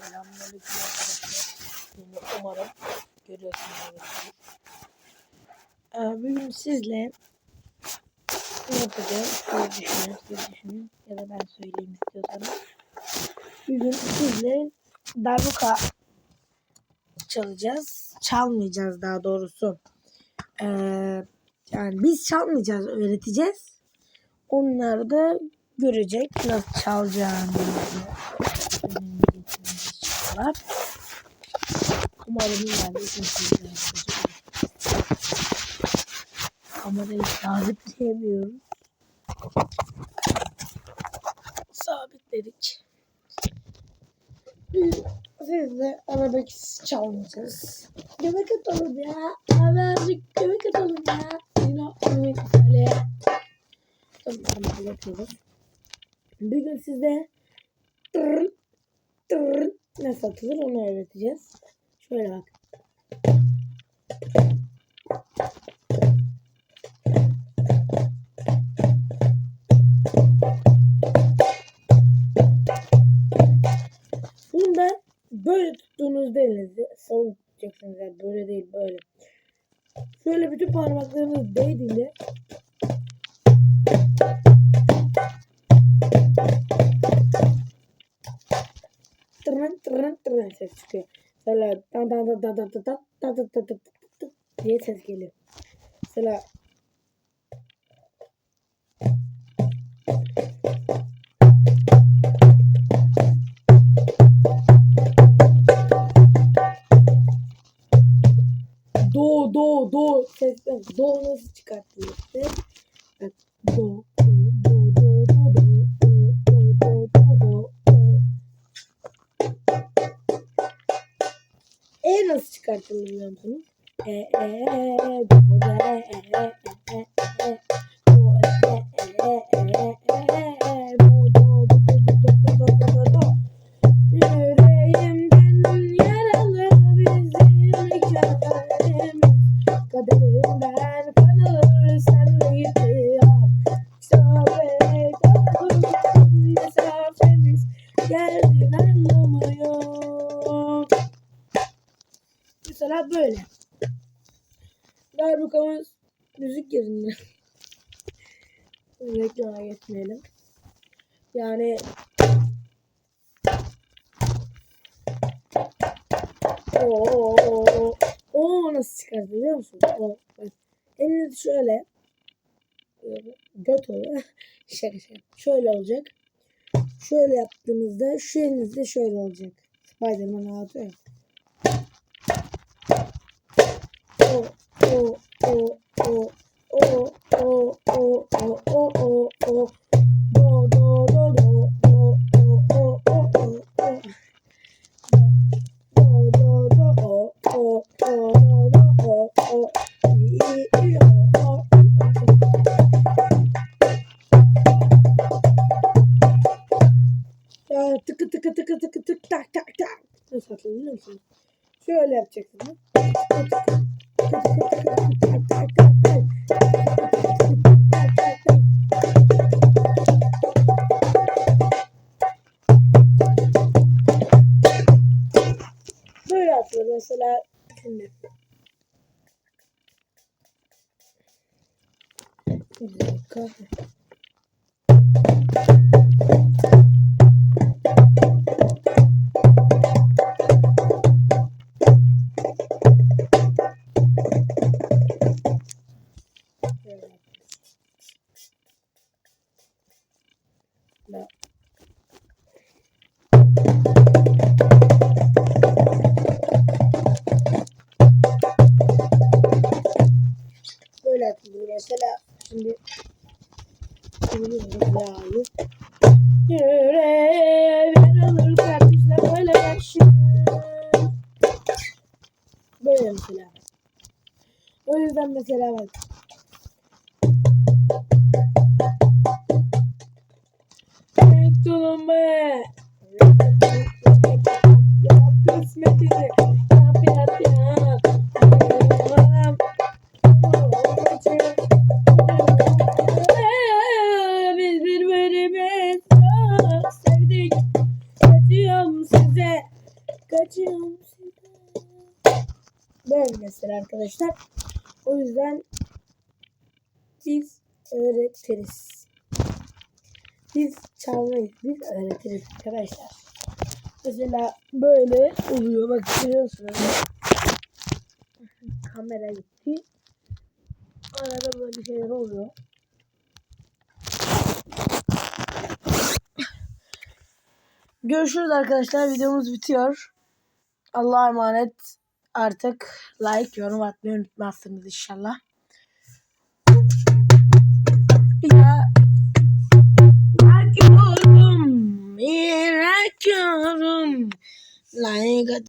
Selamünaleyküm arkadaşlar. Beni umarım görüyorsunuz. Ee, bugün sizle ne yapacağız? Siz düşünün, siz düşünün. Ya da ben söyleyeyim istiyorsanız. Bugün sizle darbuka çalacağız. Çalmayacağız daha doğrusu. Ee, yani biz çalmayacağız, öğreteceğiz. Onlar da görecek nasıl çalacağını var. Umarım ileride Kamerayı şey sabitleyemiyorum. Sabitledik. Sizle araba çalmayacağız. Göbek atalım ya. Habercik göbek atalım ya. Yine göbek atalım. Tamam tamam yapıyoruz. Bir gün size tırn tırn nasıl atılır onu öğreteceğiz. Şöyle bak. Bunu da böyle tuttuğunuzda elinizi salıp tutacaksınız. Yani böyle değil böyle. Şöyle bütün parmaklarınız değdiğinde ses çıkıyor. Mesela dan dan dan dan dan dan dan dan dan dan dan dan diye ses geliyor. Mesela do do do ses do nasıl çıkartılıyor? Do E nasıl çıkartılır biliyor musunuz? E e e e do do e e e e e e do e e e e e e e do do do do do do do do do Yüreğimden yaralı bizim hikayemiz Kaderinden Mesela böyle. Darbukamız müzik yerinde. Reklama geçmeyelim. Yani o o o nasıl çıkardı biliyor musun? O bak. Eliniz şöyle göt oluyor. şaka şaka. Şöyle olacak. Şöyle yaptığınızda şu elinizde şöyle olacak. Spiderman anlatıyor. O o o o o o o o o o do do do do do o o o o o do do do o o o do do o o i i o o ya tıkı tıkı tıkı tıkı tık tak tak tak nasıl atılır biliyor musun? Şöyle yapacaksın. Tıkı tıkı. Mesela şimdi. Bir dakika. Böyle atılıyor mesela şimdi. Yüreğe ver alır kardeşler böyle yaşıyor. Böyle mesela. O yüzden mesela bak. Tek tulumba. Yap Böyle mesela arkadaşlar. O yüzden biz öğretiriz. Biz çalmayız. Biz öğretiriz arkadaşlar. Mesela böyle oluyor. Bak görüyorsunuz. Kamera gitti. Arada böyle şeyler oluyor. Görüşürüz arkadaşlar. Videomuz bitiyor. Allah'a emanet. Artık like, yorum atmayı unutmazsınız inşallah. Ya Bırakıyorum, bırakıyorum. Like